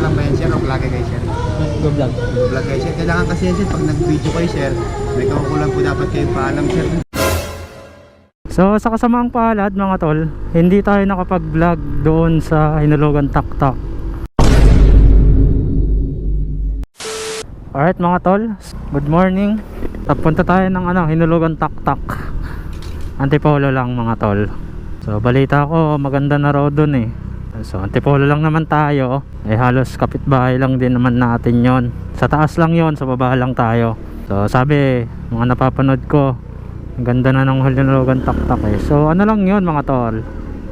lang ba yan sir o vlog kayo sir? Go vlog. Vlog kayo sir. Kailangan kasi yan sir pag nag-video kayo sir, may kakukulang po dapat kayo paalam sir. So sa kasamaang palad mga tol, hindi tayo nakapag-vlog doon sa Hinulugan Taktak. Alright mga tol, good morning. Tapunta tayo ng ano, Hinulugan Taktak. Antipolo lang mga tol. So balita ko maganda na road doon eh. So Antipolo lang naman tayo. Eh halos kapitbahay lang din naman natin yon. Sa taas lang yon, sa baba lang tayo. So sabi, mga napapanood ko, ganda na ng Hinulugan Taktak eh. So ano lang yon mga tol.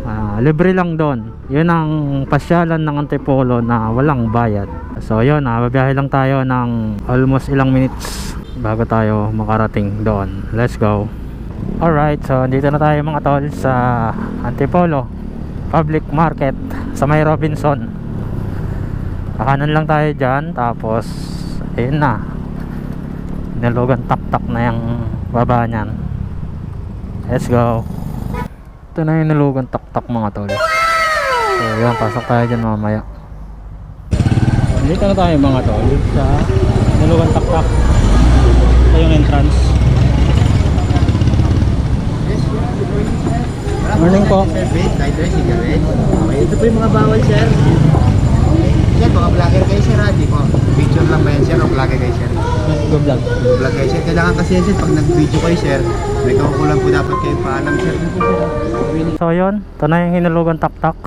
Ah, libre lang doon. Yun ang pasyalan ng Antipolo na walang bayad. So yun, babiyahe lang tayo ng almost ilang minutes bago tayo makarating doon. Let's go. Alright, so dito na tayo mga tol sa Antipolo Public Market sa May Robinson. Kakanan lang tayo dyan, tapos ayun na. Nilugan tak-tak na yung baba niyan. Let's go. Ito na yung nilugan tak-tak mga tol. So yun, pasok tayo dyan mamaya. Dito na tayo mga tol sa nilugan tak-tak. Ito yung entrance. Yes sir, good morning sir. Wala Morning po. Vape, lighter, cigarette. Okay, ito po yung mga bawal sir. Sir, baka vlogger kayo sir ha, di po. Picture lang ba yan sir o vlogger kayo sir? Go vlog. Vlog kayo sir. Kailangan kasi yan sir pag nag-video kayo sir, may kakukulang po dapat kayo paalam sir. So yun, ito na yung hinulugan tak-tak.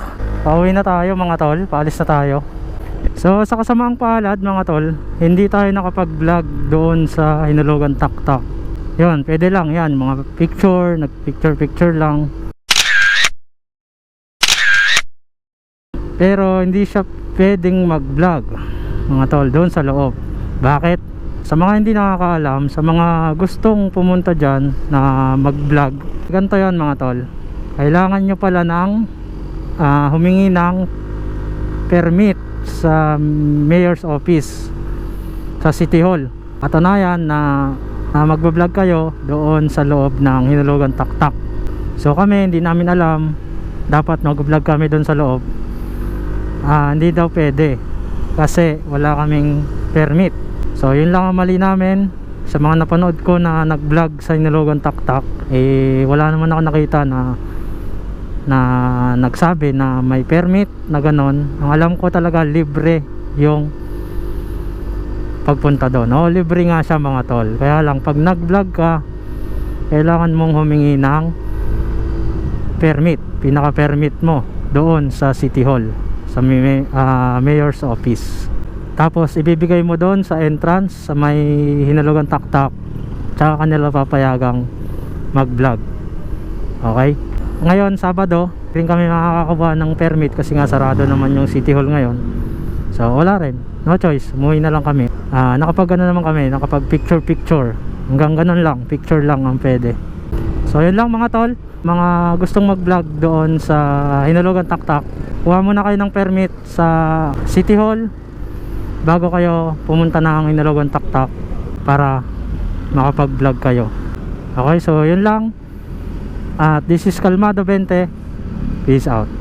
Pauwi na tayo mga tol, paalis na tayo. So sa kasamaang palad mga tol, hindi tayo nakapag-vlog doon sa hinulugan tak-tak. Yun, pwede lang yan, mga picture, nag-picture-picture lang. Pero hindi siya pwedeng mag-vlog mga tol doon sa loob. Bakit? Sa mga hindi nakakaalam, sa mga gustong pumunta dyan na mag-vlog, ganito yan mga tol. Kailangan nyo pala ng ah, humingi ng permit sa mayor's office sa City Hall. Patunayan na, na magbablog kayo doon sa loob ng Hinulugan Taktak. So kami hindi namin alam dapat mag-vlog kami doon sa loob. Ah, hindi daw pwede. Kasi wala kaming permit. So yun lang ang mali namin. Sa mga napanood ko na nag-vlog sa Hinulugan Taktak eh wala naman ako nakita na na nagsabi na may permit na ganon. Ang alam ko talaga libre yung pagpunta doon. Oh, libre nga siya mga tol. Kaya lang pag nag vlog ka kailangan mong humingi ng permit. Pinaka permit mo doon sa city hall sa ah, mayor's office. Tapos ibibigay mo doon sa entrance sa may hinalugan taktak tsaka kanila papayagang mag vlog okay? Ngayon Sabado rin kami makakakuha ng permit kasi nga sarado naman yung City Hall ngayon. So wala rin. No choice. Umuwi na lang kami. Ah nakapag ano naman kami. Nakapag picture picture hanggang ganun lang. Picture lang ang pwede. So yun lang mga tol. Mga gustong mag vlog doon sa Hinulugan Taktak kuha muna kayo ng permit sa City Hall bago kayo pumunta ng Hinulugan Taktak para makapag vlog kayo. Okay so yun lang. At this is Kalmado 20 peace out